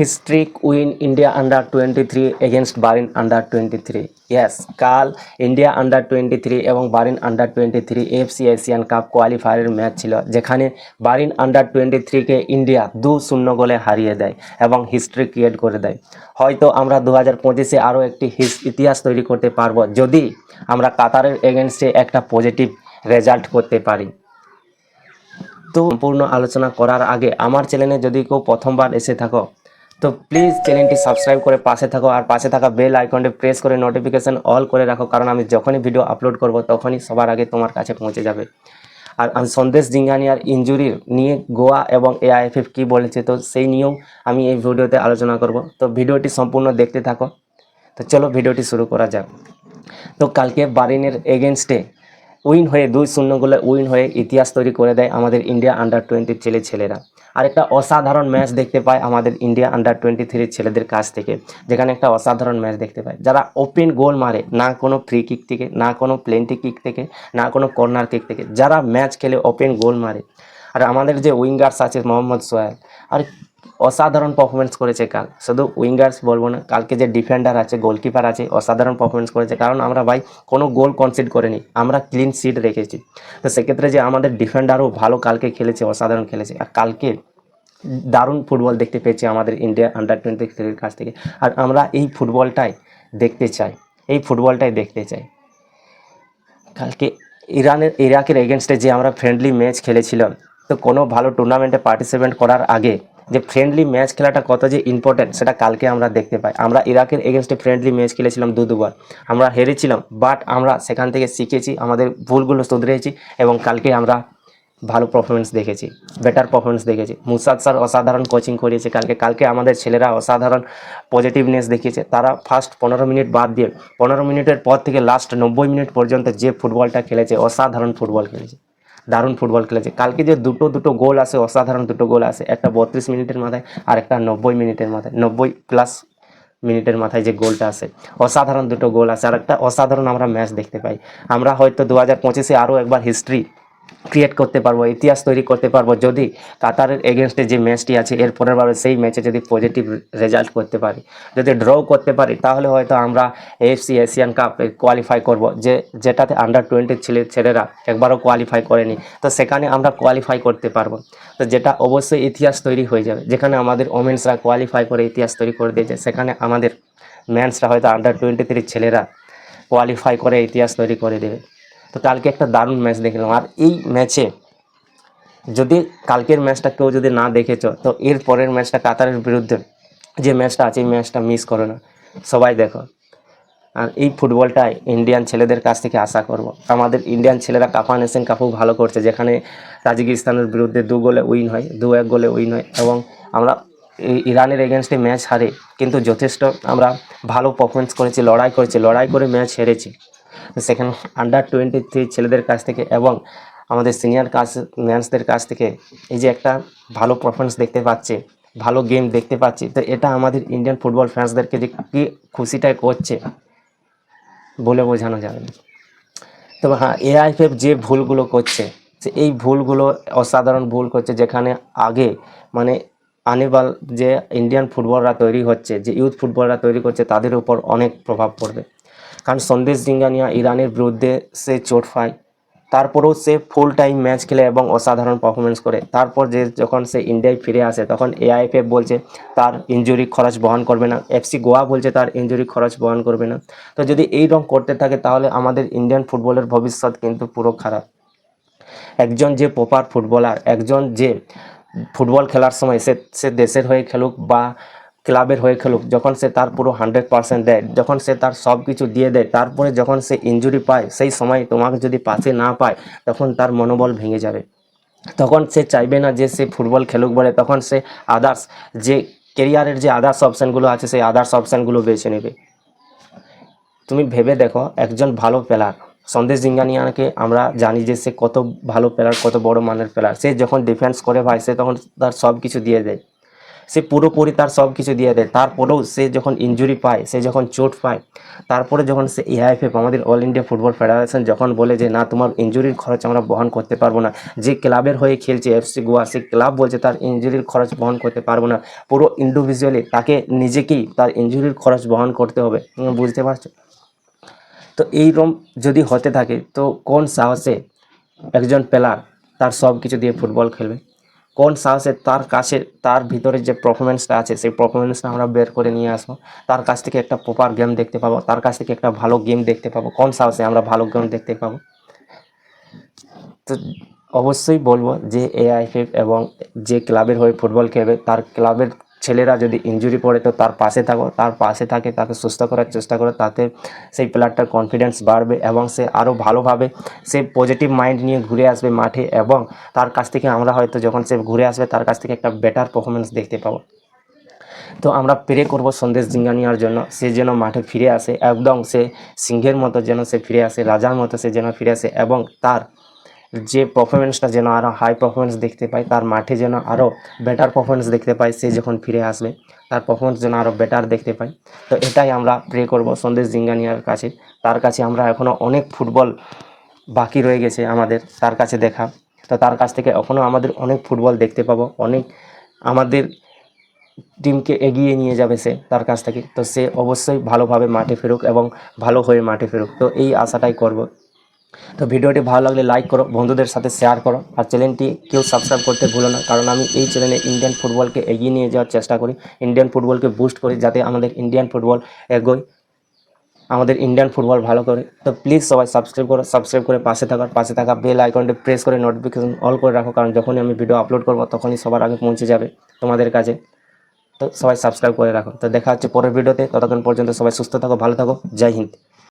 historic win India under 23 against Bahrain under 23 yes, কাল India under twenty three এবং Bahrain under twenty three AFC Asian Cup কোয়ালিফায়ারের match ছিল, যেখানে Bahrain under twenty থ্রিকে India দু শূন্য গোলে হারিয়ে দেয় এবং হিস্ট্রি ক্রিয়েট করে দেয়। হয়তো আমরা দু হাজার পঁচিশে আরও একটি হিস- ইতিহাস তৈরি করতে পারব, যদি আমরা কাতারের এগেনস্টে একটা পজিটিভ রেজাল্ট করতে পারি। তো সম্পূর্ণ আলোচনা করার আগে আমার চ্যানেলে যদি কেউ প্রথমবার এসে থাকো তো প্লিজ চ্যানেলটি সাবস্ক্রাইব করে পাশে থাকো আর পাশে থাকা বেল আইকনটি প্রেস করে নোটিফিকেশন অল করে রাখো, কারণ আমি যখনই ভিডিও আপলোড করব তখনই সবার আগে তোমার কাছে পৌঁছে যাবে। আর আমি সন্দেশ জিঙ্গানিয়ার ইঞ্জুরির নিয়ে গোয়া এবং এআইএফএফ কী বলেছে, তো সেই নিয়েও আমি এই ভিডিওতে আলোচনা করব। তো ভিডিওটি সম্পূর্ণ দেখতে থাকো। তো চলো ভিডিওটি শুরু করা যাক। তো কালকে বারিনের এগেনস্টে উইন হয়ে দুই শূন্য গোলে উইন হয়ে ইতিহাস তৈরি করে দেয় আমাদের ইন্ডিয়া আন্ডার টোয়েন্টির ছেলে ছেলেরা আর একটা অসাধারণ ম্যাচ দেখতে পাই আমাদের ইন্ডিয়া আন্ডার টোয়েন্টি থ্রির ছেলেদের কাছ থেকে, যেখানে একটা অসাধারণ ম্যাচ দেখতে পাই যারা ওপেন গোল মারে, না কোনো ফ্রি কিক থেকে, না কোনো প্লেন্টি কিক থেকে, না কোনো কর্নার কিক থেকে, যারা ম্যাচ খেলে ওপেন গোল মারে। আর আমাদের যে উইঙ্গার্স আছে, মোহাম্মদ সোহেল আর অসাধারণ পারফরমেন্স করেছে কাল। শুধু উইঙ্গার্স বলব না, কালকে যে ডিফেন্ডার আছে গোলকিপার আছে, অসাধারণ পারফরমেন্স করেছে। কারণ আমরা ভাই কোনো গোল কনসিড করিনি, আমরা ক্লিন সিট রেখেছি। তো সেক্ষেত্রে যে আমাদের ডিফেন্ডারও ভালো কালকে খেলেছে, অসাধারণ খেলেছে। আর কালকে দারুণ ফুটবল দেখতে পেয়েছি আমাদের ইন্ডিয়া আন্ডার টোয়েন্টি থ্রির কাছ থেকে। আর আমরা এই ফুটবলটাই দেখতে চাই, এই ফুটবলটাই দেখতে চাই। কালকে ইরানের, ইরাকের এগেনস্টে যে আমরা ফ্রেন্ডলি ম্যাচ খেলেছিলাম, তো কোনো ভালো টুর্নামেন্টে পার্টিসিপেট করার আগে যে ফ্রেন্ডলি ম্যাচ খেলাটা কত যে ইম্পর্টেন্ট সেটা কালকে আমরা দেখতে পাই। আমরা ইরাকের এগেনস্টে ফ্রেন্ডলি ম্যাচ খেলেছিলাম দু দুবার। আমরা হেরেছিলাম বাট আমরা সেখান থেকে শিখেছি, আমাদের ভুলগুলো শুধরেছি এবং কালকে আমরা ভালো পারফরমেন্স দেখেছি বেটার পারফরমেন্স দেখেছি। মুসাদ স্যার অসাধারণ কোচিং করিয়েছে কালকে। কালকে আমাদের ছেলেরা অসাধারণ পজিটিভনেস দেখিয়েছে। তারা ফার্স্ট পনেরো মিনিট বাদ দিয়ে, পনেরো মিনিটের পর থেকে লাস্ট নব্বই মিনিট পর্যন্ত যে ফুটবলটা খেলেছে, অসাধারণ ফুটবল খেলেছে। দারুণ ফুটবল খেলেছে। কালকে যে দুটো দুটো গোল আসে অসাধারণ দুটো গোল আসে একটা বত্রিশ মিনিটের মাথায় আর একটা নব্বই মিনিটের মাথায়, নব্বই প্লাস মিনিটের মাথায় যে গোলটা আসে অসাধারণ দুটো গোল আছে। আর একটা অসাধারণ আমরা ম্যাচ দেখতে পাই। আমরা হয়তো দু হাজার পঁচিশে আরও একবার হিস্ট্রি ক্রিয়েট করতে পারব, ইতিহাস তৈরি করতে পারব, যদি কাতারের এগেনস্টে যে ম্যাচটি আছে, এর পরের বারে সেই ম্যাচে যদি পজিটিভ রেজাল্ট করতে পারি, যদি ড্র করতে পারি, তাহলে হয়তো আমরা এএফসি এশিয়ান কাপ কোয়ালিফাই করব। যে, যেটাতে আন্ডার টোয়েন্টি ছেলে ছেলেরা, একবারও কোয়ালিফাই করেনি। তো সেখানে আমরা কোয়ালিফাই করতে পারব। তো যেটা অবশ্যই ইতিহাস তৈরি হয়ে যাবে। যেখানে আমাদের ওমেন্সরা কোয়ালিফাই করে ইতিহাস তৈরি করে দিয়েছে, সেখানে আমাদের ম্যানসরা হয়তো আন্ডার টোয়েন্টি থ্রি ছেলেরা কোয়ালিফাই করে ইতিহাস তৈরি করে দেবে। তো কালকে একটা দারুণ ম্যাচ দেখলাম। আর এই ম্যাচে যদি কালকের ম্যাচটা কেউ যদি না দেখেছ, তো এর পরের ম্যাচটা কাতারের বিরুদ্ধে যে ম্যাচটা আছে, এই ম্যাচটা মিস করো না। সবাই দেখো। আর এই ফুটবলটাই ইন্ডিয়ান ছেলেদের কাছ থেকে আশা করব। আমাদের ইন্ডিয়ান ছেলেরা কাপা নেশন কাপও ভালো করছে, যেখানে তাজিকিস্তানের বিরুদ্ধে দু গোলে উইন হয়, দু এক গোলে উইন হয় এবং আমরা ইরানের এগেনস্টে ম্যাচ হারে, কিন্তু যথেষ্ট আমরা ভালো পারফরমেন্স করেছি, লড়াই করেছি, লড়াই করে ম্যাচ হেরেছি। সেখানে আন্ডার টোয়েন্টি থ্রি ছেলেদের কাছ থেকে এবং আমাদের সিনিয়র কাছ ম্যানসদের কাছ থেকে এই যে একটা ভালো পারফরমেন্স দেখতে পাচ্ছে, ভালো গেম দেখতে পাচ্ছি, তো এটা আমাদের ইন্ডিয়ান ফুটবল ফ্যান্সদেরকে যে কী খুশিটাই করছে বলে বোঝানো যাবে না। তবে হ্যাঁ এআইএফএফ যে ভুলগুলো করছে যে এই ভুলগুলো অসাধারণ ভুল করছে যেখানে আগে মানে আনেবাল যে ইন্ডিয়ান ফুটবলরা তৈরি হচ্ছে, যে ইউথ ফুটবলরা তৈরি করছে, তাদের উপর অনেক প্রভাব পড়বে। কারণ সন্দেশ জিঙ্গানিয়া ইরানের বিরুদ্ধে সে চোট পায়। তারপরেও সে ফুল টাইম ম্যাচ খেলে এবং অসাধারণ পারফরমেন্স করে। তারপর যে যখন সে ইন্ডিয়ায় ফিরে আসে, তখন এআইএফএফ বলছে, তার ইঞ্জুরি খরচ বহন করবে না। এফসি গোয়া বলছে, তার ইঞ্জুরি খরচ বহন করবে না। তো যদি এই রকম করতে থাকে, তাহলে আমাদের ইন্ডিয়ান ফুটবলের ভবিষ্যৎ কিন্তু পুরো খারাপ। একজন যে প্রপার ফুটবলার একজন যে ফুটবল খেলার সময় সে সে দেশের হয়ে খেলুক বা ক্লাবের হয়ে খেলুক, যখন সে তার পুরো হান্ড্রেড পার্সেন্ট দেয়, যখন সে তার সব কিছু দিয়ে দেয়, তারপরে যখন সে ইনজুরি পায়, সেই সময় তোমাকে যদি পাশে না পায়, তখন তার মনোবল ভেঙে যাবে। তখন সে চাইবে না যে সে ফুটবল খেলুক বলে, তখন সে আদার্স যে কেরিয়ারের যে আদার্স অপশানগুলো আছে, সেই আদার্স অপশানগুলো বেছে নেবে। তুমি ভেবে দেখো, একজন ভালো প্লেয়ার সন্দেশ জিঙ্গানিয়াকে আমরা জানি যে সে কত ভালো প্লেয়ার কত বড় মানের প্লেয়ার সে যখন ডিফেন্স করে ভাই, সে তখন তার সব কিছু দিয়ে দেয়। সে পুরোপুরি তার সব কিছু দিয়ে দেয়। তারপরেও সে যখন ইনজুরি পায়, সে যখন চোট পায়, তারপরে যখন সে এআইএফএফ আমাদের অল ইন্ডিয়া ফুটবল ফেডারেশন যখন বলে যে, না, তোমার ইঞ্জুরির খরচ আমরা বহন করতে পারব না। যে ক্লাবের হয়ে খেলছে এফসি গোয়া সেই ক্লাব বলছে তার ইঞ্জুরির খরচ বহন করতে পারব না। পুরো ইন্ডিভিজুয়ালি তাকে নিজেকেই তার ইনজুরির খরচ বহন করতে হবে। বুঝতে পারছ? তো এইরকম যদি হতে থাকে, তো কোন সাহসে একজন প্লেয়ার তার সব কিছু দিয়ে ফুটবল খেলবে? কোন সাহসে তার কাছে, তার ভিতরে যে পারফরমেন্সটা আছে, সেই পারফরমেন্সটা আমরা বের করে নিয়ে আসব। তার কাছ থেকে একটা প্রপার গেম দেখতে পাবো, তার কাছ থেকে একটা ভালো গেম দেখতে পাবো, কোন সাহসে আমরা ভালো গেম দেখতে পাবো। তো অবশ্যই বলব যে এআইএফএফ এবং যে ক্লাবের হয়ে ফুটবল খেলবে, তার ক্লাবের ছেলেরা যদি ইনজুরি পড়ে, তো তার পাশে থাকো, তার পাশে থাকে, তাকে সুস্থ করার চেষ্টা করো, তাতে সেই প্লেয়ারটার কনফিডেন্স বাড়বে এবং সে আরও ভালোভাবে সে পজিটিভ মাইন্ড নিয়ে ঘুরে আসবে মাঠে এবং তার কাছ থেকে আমরা হয়তো যখন সে ঘুরে আসবে, তার কাছ থেকে একটা বেটার পারফরমেন্স দেখতে পাবো। তো আমরা প্রে করব সন্দেশ জিঙ্গানিয়ার জন্য, সে যেন মাঠে ফিরে আসে, একদম সে সিংহের মতো যেন সে ফিরে আসে, রাজার মতো সে যেন ফিরে আসে এবং তার যে পারফরমেন্সটা যেন আরও হাই পারফরমেন্স দেখতে পাই তার মাঠে যেন আরও বেটার পারফরমেন্স দেখতে পাই সে যখন ফিরে আসবে, তার পারফরমেন্স যেন আরও বেটার দেখতে পাই তো এটাই আমরা প্রে করব সন্দেশ জিঙ্গানিয়ার কাছে। তার কাছে আমরা এখনও অনেক ফুটবল বাকি রয়ে গেছে আমাদের তার কাছে দেখা। তো তার কাছ থেকে এখনও আমাদের অনেক ফুটবল দেখতে পাবো, অনেক আমাদের টিমকে এগিয়ে নিয়ে যাবে সে তার কাছ থেকে। তো সে অবশ্যই ভালোভাবে মাঠে ফেরুক এবং ভালো হয়ে মাঠে ফেরুক। তো এই আশাটাই করব। তো ভিডিওটি ভালো লাগলে লাইক করো, বন্ধুদের সাথে শেয়ার করো, আর চ্যানেলটি কেউ সাবস্ক্রাইব করতে ভুলো না, কারণ আমি এই চ্যানেলে ইন্ডিয়ান ফুটবলকে এগিয়ে নিয়ে যাওয়ার চেষ্টা করি ইন্ডিয়ান ফুটবলকে বুস্ট করি যাতে আমাদের ইন্ডিয়ান ফুটবল এগোয়, আমাদের ইন্ডিয়ান ফুটবল ভালো করে। তো প্লিজ সবাই সাবস্ক্রাইব করো সাবস্ক্রাইব করে পাশে থাকার, পাশে থাকা বেল আইকনটি প্রেস করে নোটিফিকেশন অল করে রাখো, কারণ যখনই আমি ভিডিও আপলোড করব, তখনই সবার আগে পৌঁছে যাবে তোমাদের কাছে। তো সবাই সাবস্ক্রাইব করে রাখো। তো দেখা হচ্ছে পরের ভিডিওতে ততক্ষণ পর্যন্ত সবাই সুস্থ থাকো, ভালো থাকো, জয় হিন্দ।